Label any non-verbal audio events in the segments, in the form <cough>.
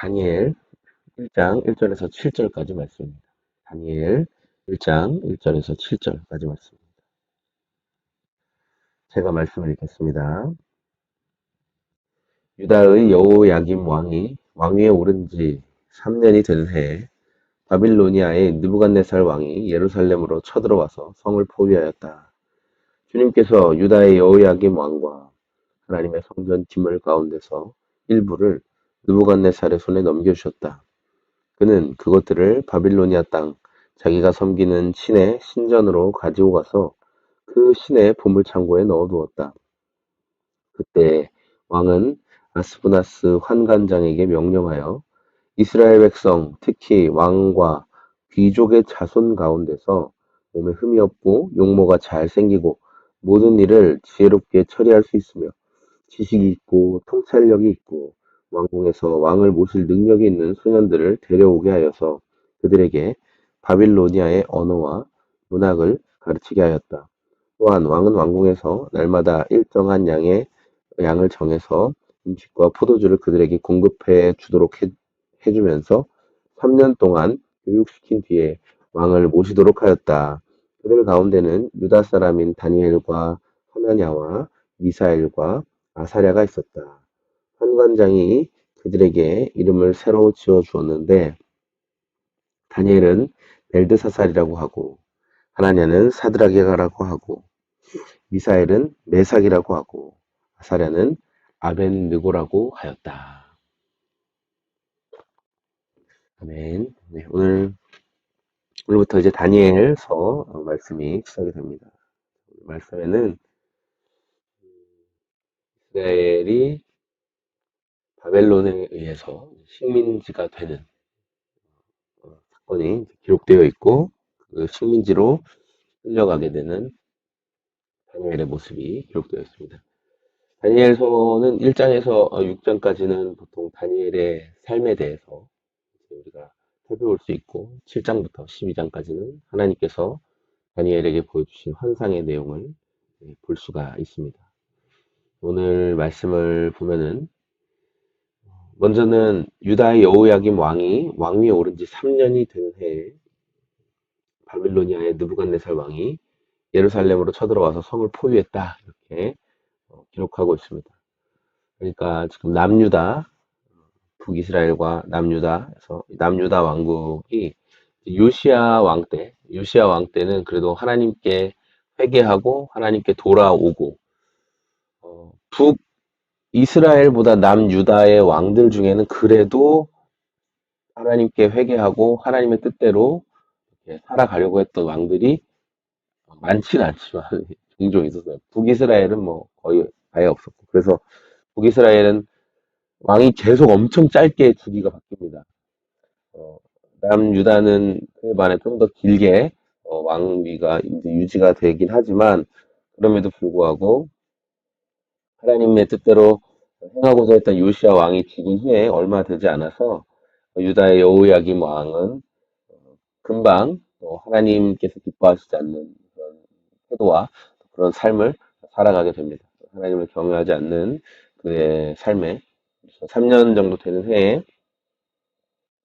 다니엘 1장 1절에서 7절까지 말씀입니다. 다니엘 1장 1절에서 7절까지 말씀입니다. 제가 말씀을 읽겠습니다. 유다의 여호야김 왕이 왕위에 오른 지 3년이 된 해에 바빌로니아의 느부갓네살 왕이 예루살렘으로 쳐들어와서 성을 포위하였다. 주님께서 유다의 여호야김 왕과 하나님의 성전 기물 가운데서 일부를 느부갓네살의 손에 넘겨주셨다. 그는 그것들을 바빌로니아 땅 자기가 섬기는 신의 신전으로 가지고 가서 그 신의 보물창고에 넣어두었다. 그때 왕은 아스부나스 환관장에게 명령하여 이스라엘 백성, 특히 왕과 귀족의 자손 가운데서 몸에 흠이 없고 용모가 잘 생기고 모든 일을 지혜롭게 처리할 수 있으며 지식이 있고 통찰력이 있고 왕궁에서 왕을 모실 능력이 있는 소년들을 데려오게 하여서 그들에게 바빌로니아의 언어와 문학을 가르치게 하였다. 또한 왕은 왕궁에서 날마다 일정한 양의 양을 정해서 음식과 포도주를 그들에게 공급해 주도록 해, 해주면서 3년 동안 교육시킨 뒤에 왕을 모시도록 하였다. 그들 가운데는 유다 사람인 다니엘과 하나냐와 미사엘과 아사랴가 있었다. 환관장이 그들에게 이름을 새로 지어 주었는데 다니엘은 벨드사살이라고 하고 하나냐는 사드라게가라고 하고 미사엘은 메삭이라고 하고 아사랴는 아벤느고라고 하였다. 아멘. 네, 오늘 오늘부터 이제 다니엘서 말씀이 시작이 됩니다. 말씀에는 이스라엘이 바벨론에 의해서 식민지가 되는 어, 사건이 기록되어 있고 그 식민지로 끌려가게 되는 다니엘의 모습이 기록되어 있습니다. 다니엘서는 1장에서 6장까지는 보통 다니엘의 삶에 대해서 우리가 살펴볼 수 있고 7장부터 12장까지는 하나님께서 다니엘에게 보여주신 환상의 내용을 볼 수가 있습니다. 오늘 말씀을 보면은 먼저는 유다의 여호야김 왕이 왕위에 오른 지 3년이 된 해에 바빌로니아의 느부갓네살 왕이 예루살렘으로 쳐들어와서 성을 포위했다 이렇게 어, 기록하고 있습니다. 그러니까 지금 남유다 북이스라엘과 남유다에서 남유다 왕국이 요시아 왕 때, 요시아 왕 때는 그래도 하나님께 회개하고 하나님께 돌아오고 어, 북 이스라엘보다 남유다의 왕들 중에는 그래도 하나님께 회개하고 하나님의 뜻대로 살아가려고 했던 왕들이 많지는 않지만 <laughs> 종종 있었어요. 북이스라엘은 뭐 거의 아예 없었고 그래서 북이스라엘은 왕이 계속 엄청 짧게 주기가 바뀝니다. 어, 남유다는 그에 반해 좀 더 길게 어, 이제 유지가 되긴 하지만 그럼에도 불구하고 하나님의 뜻대로 행하고자 했던 요시아 왕이 죽은 후에 얼마 되지 않아서 유다의 여호야김 왕은 금방 하나님께서 기뻐하시지 않는 그런 태도와 그런 삶을 살아가게 됩니다. 하나님을 경외하지 않는 그의 삶에 3년 정도 되는 해에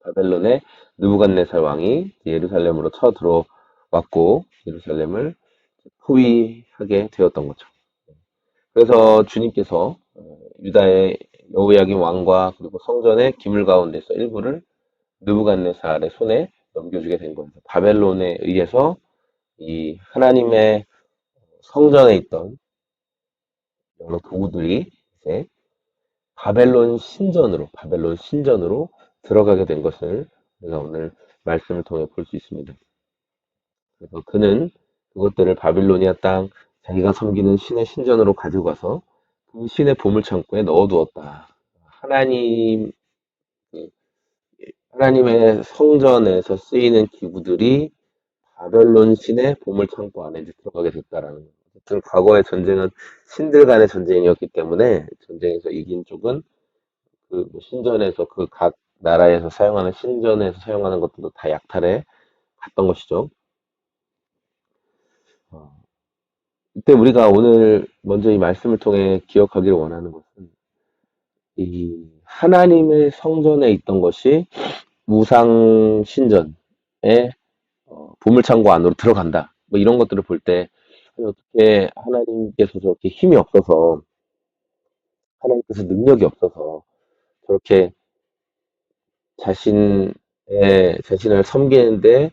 바벨론의 느부갓네살 왕이 예루살렘으로 쳐 들어왔고 예루살렘을 포위하게 되었던 거죠. 그래서 주님께서 어, 유다의 여호야김 왕과 그리고 성전의 기물 가운데서 일부를 느부갓네살의 손에 넘겨주게 된 겁니다. 바벨론에 의해서 이 하나님의 성전에 있던 여러 도구들이 이제 바벨론 신전으로 바벨론 신전으로 들어가게 된 것을 우리가 오늘 말씀을 통해 볼 수 있습니다. 그래서 그는 그것들을 바빌로니아 땅 자기가 섬기는 신의 신전으로 가지고 가서 그 신의 보물 창고에 넣어두었다. 하나님 그 하나님의 성전에서 쓰이는 기구들이 바벨론 신의 보물 창고 안에 들어가게 됐다라는 거예요. 어쨌든 과거의 전쟁은 신들 간의 전쟁이었기 때문에 전쟁에서 이긴 쪽은 그뭐 신전에서 그 각 나라에서 사용하는 신전에서 사용하는 것들도 다 약탈해 갔던 것이죠. 어, 이때 우리가 오늘 먼저 이 말씀을 통해 기억하기를 원하는 것은 이 하나님의 성전에 있던 것이 우상 신전에 어, 보물창고 안으로 들어간다. 뭐 이런 것들을 볼 때 어떻게 하나님께서 저렇게 힘이 없어서 하나님께서 능력이 없어서 저렇게 자신의 자신을 섬기는데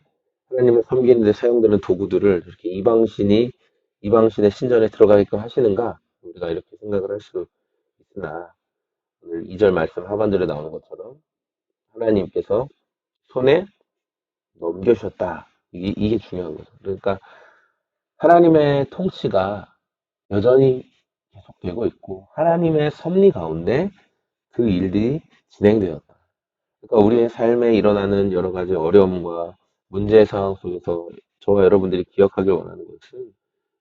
하나님을 섬기는데 사용되는 도구들을 이렇게 이방신이 이방신의 신전에 들어가게끔 하시는가 우리가 이렇게 생각을 할수 있으나 오늘 2절 말씀 하반절에 나오는 것처럼 하나님께서 손에 넘겨주셨다. 이게, 이게 중요한 거죠. 그러니까 하나님의 통치가 여전히 계속되고 있고 하나님의 섭리 가운데 그 일들이 진행되었다. 그러니까 우리의 삶에 일어나는 여러 가지 어려움과 문제 상황 속에서 저와 여러분들이 기억하길 원하는 것은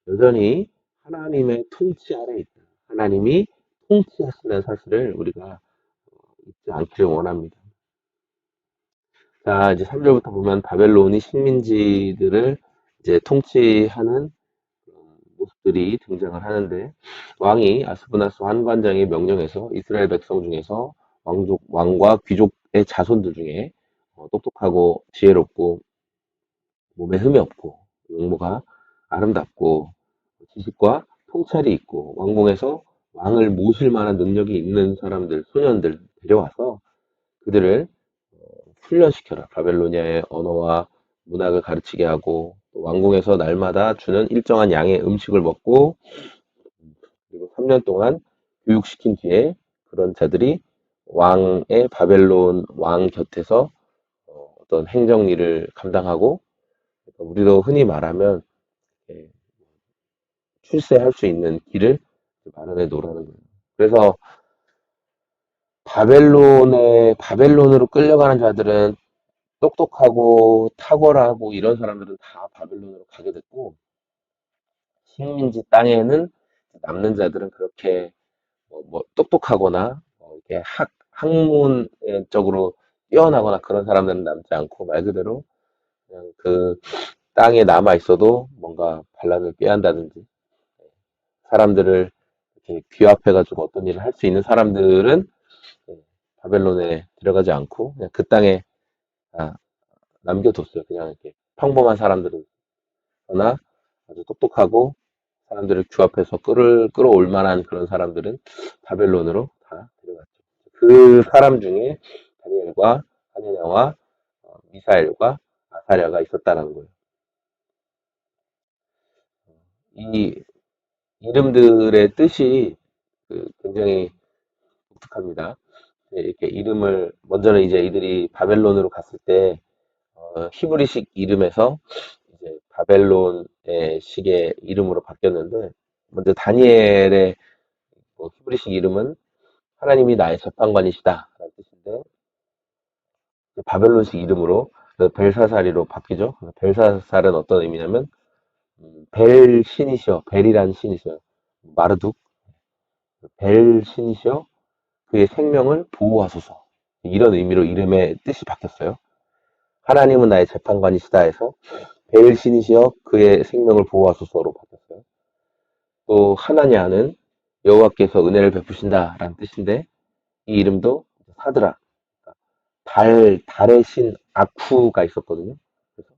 여전히 하나님의 통치 아래 있다. 하나님이 통치하시는 사실을 우리가 잊지 않기를 원합니다. 자, 이제 3절부터 보면 바벨론이 식민지들을 이제 통치하는 모습들이 등장을 하는데 왕이 아스브나스 환관장의 명령에서 이스라엘 백성 중에서 왕족, 왕과 귀족의 자손들 중에 어, 똑똑하고 지혜롭고 몸에 흠이 없고 용모가 아름답고 지식과 통찰이 있고 왕궁에서 왕을 모실 만한 능력이 있는 사람들, 소년들 데려와서 그들을 어, 훈련시켜라. 바벨로니아의 언어와 문학을 가르치게 하고 또 왕궁에서 날마다 주는 일정한 양의 음식을 먹고 그리고 3년 동안 교육시킨 뒤에 그런 자들이 왕의 바벨론 왕 곁에서 어, 어떤 행정 일을 감당하고 그러니까 우리도 흔히 말하면 예, 출세할 수 있는 길을 마련해 놓으라는 거예요. 그래서 바벨론에 바벨론으로 끌려가는 자들은 똑똑하고 탁월하고 이런 사람들은 다 바벨론으로 가게 됐고 식민지 땅에는 남는 자들은 그렇게 뭐, 뭐 똑똑하거나 뭐 이렇게 학 학문적으로 뛰어나거나 그런 사람들은 남지 않고 말 그대로 그냥 그 땅에 남아 있어도 뭔가 반란을 꾀한다든지 사람들을 이렇게 귀합해가지고 어떤 일을 할 수 있는 사람들은 예, 바벨론에 들어가지 않고 그냥 그 땅에 아, 남겨뒀어요. 그냥 이렇게 평범한 사람들은 그러나 아주 똑똑하고 사람들을 규합해서 끌을 끌어올 만한 그런 사람들은 바벨론으로 다 데려갔죠. 그 사람 중에 다니엘과 하느냐와 어, 미사엘과 아사랴가 있었다라는 거예요. 이 이름들의 뜻이 그 굉장히 독특합니다. 네, 이렇게 이름을 먼저는 이제 이들이 바벨론으로 갔을 때 어, 히브리식 이름에서 이제 바벨론의 식의 이름으로 바뀌었는데 먼저 다니엘의 뭐 히브리식 이름은 하나님이 나의 재판관이시다 라는 뜻인데 바벨론식 이름으로 그 벨사사리로 바뀌죠. 벨사살은 어떤 의미냐면 음, 벨 신이시여 벨이라는 신이시여 마르둑 벨 신이시여 그의 생명을 보호하소서 이런 의미로 이름의 뜻이 바뀌었어요. 하나님은 나의 재판관이시다 해서 벨 신이시여 그의 생명을 보호하소서로 바뀌었어요. 또 하나냐는 여호와께서 은혜를 베푸신다라는 뜻인데 이 이름도 사드라 달 달의 신 아쿠가 있었거든요. 그래서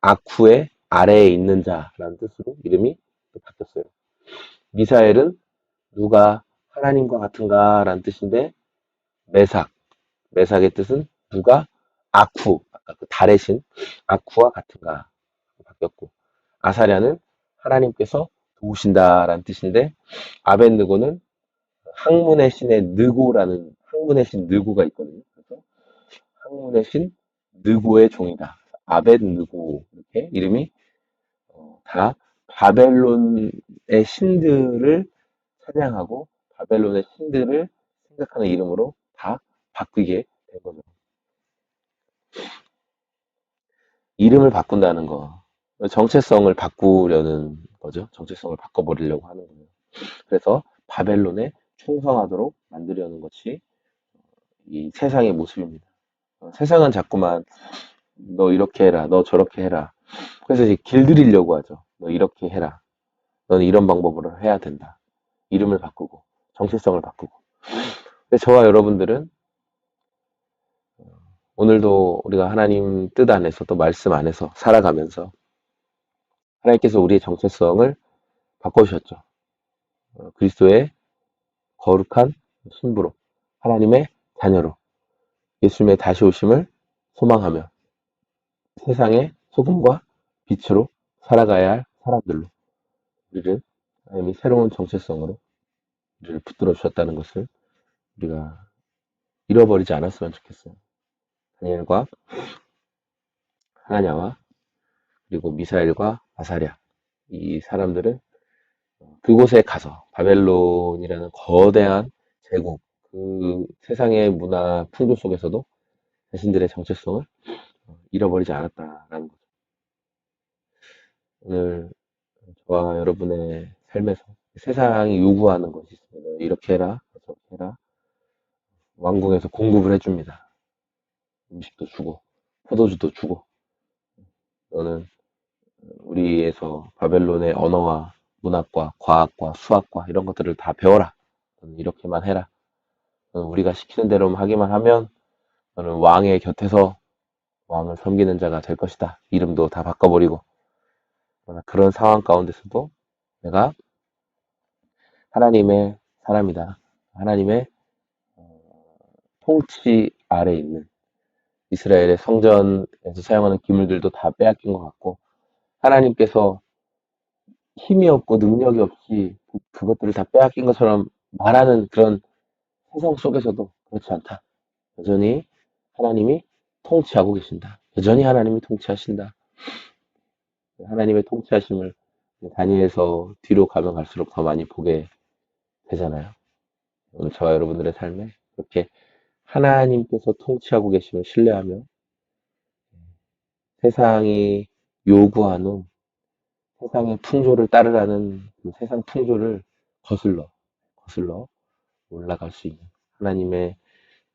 아쿠의 아래에 있는 자라는 뜻으로 이름이 바뀌었어요. 미사엘은 누가 하나님과 같은가 라는 뜻인데 메삭 메삭의 뜻은 누가 아쿠 아까 그 달의 신 아쿠와 같은가 바뀌었고 아사랴는 하나님께서 도우신다라는 뜻인데 아벤느고는 학문의 신의 느고라는 학문의 신 느고가 있거든요. 그래서 학문의 신 느고의 종이다. 아벤느고 이렇게 이름이 어, 다 바벨론의 신들을 찬양하고 바벨론의 신들을 생각하는 이름으로 다 바뀌게 된 거죠. 이름을 바꾼다는 거. 정체성을 바꾸려는 거죠. 정체성을 바꿔버리려고 하는 거예요. 그래서 바벨론에 충성하도록 만들려는 것이 이 세상의 모습입니다. 어, 세상은 자꾸만 너 이렇게 해라, 너 저렇게 해라. 그래서 이제 길들이려고 하죠. 너 이렇게 해라. 너는 이런 방법으로 해야 된다. 이름을 바꾸고, 정체성을 바꾸고. 근데 저와 여러분들은 오늘도 우리가 하나님 뜻 안에서 또 말씀 안에서 살아가면서 하나님께서 우리의 정체성을 바꿔주셨죠. 어, 그리스도의 거룩한 신부로 하나님의 자녀로 예수님의 다시 오심을 소망하며 세상의 소금과 빛으로 살아가야 할 사람들로 우리를 하나님이 새로운 정체성으로 우리를 붙들어 주셨다는 것을 우리가 잃어버리지 않았으면 좋겠어요. 다니엘과 하나냐와 그리고 미사엘과 아사랴 이 사람들은 그곳에 가서 바벨론이라는 거대한 제국 그 세상의 문화 풍조 속에서도 자신들의 정체성을 잃어버리지 않았다라는 거죠. 오늘 저와 여러분의 삶에서 세상이 요구하는 것이 있습니다. 이렇게 해라, 저렇게 해라. 왕궁에서 공급을 해줍니다. 음식도 주고, 포도주도 주고. 너는 우리에서 바벨론의 언어와 문학과 과학과 수학과 이런 것들을 다 배워라. 너는 이렇게만 해라. 너는 우리가 시키는 대로 하기만 하면 너는 왕의 곁에서 왕을 섬기는 자가 될 것이다. 이름도 다 바꿔버리고. 그런 상황 가운데서도 내가 하나님의 사람이다. 하나님의 어, 통치 아래 있는 이스라엘의 성전에서 사용하는 기물들도 다 빼앗긴 것 같고 하나님께서 힘이 없고 능력이 없이 그- 그것들을 다 빼앗긴 것처럼 말하는 그런 세상 속에서도 그렇지 않다. 여전히 하나님이 통치하고 계신다. 여전히 하나님이 통치하신다. 하나님의 통치하심을 다니엘서 뒤로 가면 갈수록 더 많이 보게 되잖아요. 오늘 저와 여러분들의 삶에 그렇게 하나님께서 통치하고 계심을 신뢰하며 세상이 요구하는 세상의 풍조를 따르라는 그 세상 풍조를 거슬러 거슬러 올라갈 수 있는 하나님의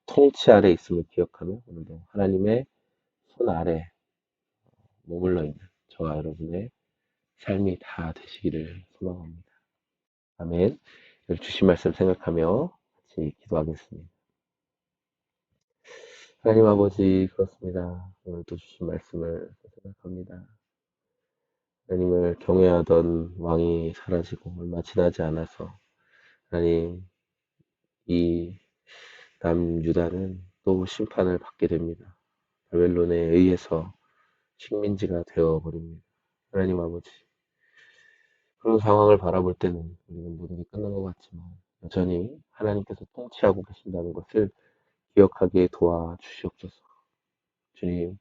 통치 아래 있음을 기억하며 오늘도 하나님의 손 아래 머물러 있는 저와 여러분의 삶이 다 되시기를 소망합니다. 아멘. 주신 말씀 생각하며 같이 기도하겠습니다. 하나님 아버지 그렇습니다. 오늘도 주신 말씀을 생각합니다. 하나님을 경외하던 왕이 사라지고 얼마 지나지 않아서 하나님 이 남유다는 또 심판을 받게 됩니다. 바벨론에 의해서 식민지가 되어버립니다. 하나님 아버지 그런 상황을 바라볼 때는 우리는 모든 게 끝난 것 같지만 여전히 하나님께서 통치하고 계신다는 것을 기억하게 도와주시옵소서. 주님,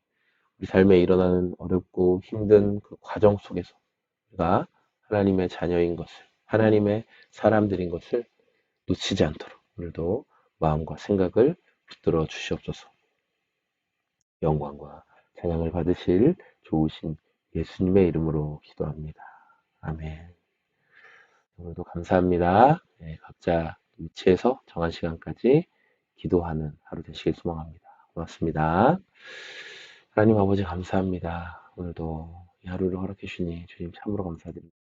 우리 삶에 일어나는 어렵고 힘든 그 과정 속에서 우리가 하나님의 자녀인 것을, 하나님의 사람들인 것을 놓치지 않도록 오늘도 마음과 생각을 붙들어 주시옵소서. 영광과 찬양을 받으실 좋으신 예수님의 이름으로 기도합니다. 아멘. 오늘도 감사합니다. 네, 각자 위치에서 정한 시간까지 기도하는 하루 되시길 소망합니다. 고맙습니다. 하나님 아버지 감사합니다. 오늘도 이 하루를 허락해 주니 주님 참으로 감사드립니다.